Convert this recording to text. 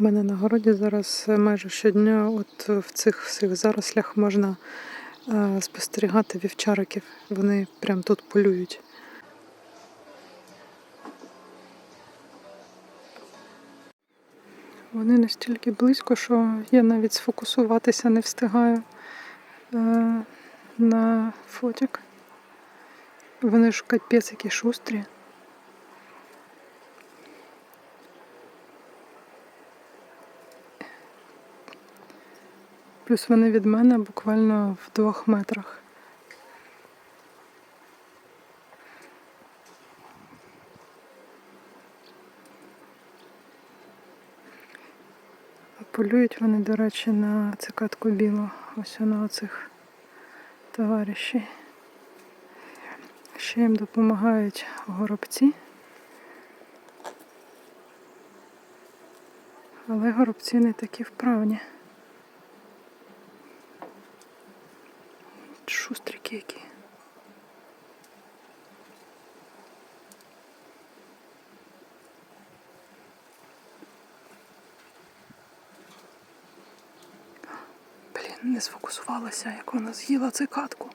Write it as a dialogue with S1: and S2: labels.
S1: У мене на городі зараз майже щодня, от в цих всіх зарослях можна е, спостерігати вівчариків. Вони прям тут полюють. Вони настільки близько, що я навіть сфокусуватися не встигаю е, на фотік. Вони ж капець які шустрі. Плюс вони від мене буквально в двох метрах. Полюють вони, до речі, на цикатку білу, ось на оцих товаришів. Ще їм допомагають горобці. Але горобці не такі вправні. Шустрики які. Блін, не сфокусувалася, як вона з'їла цикатку.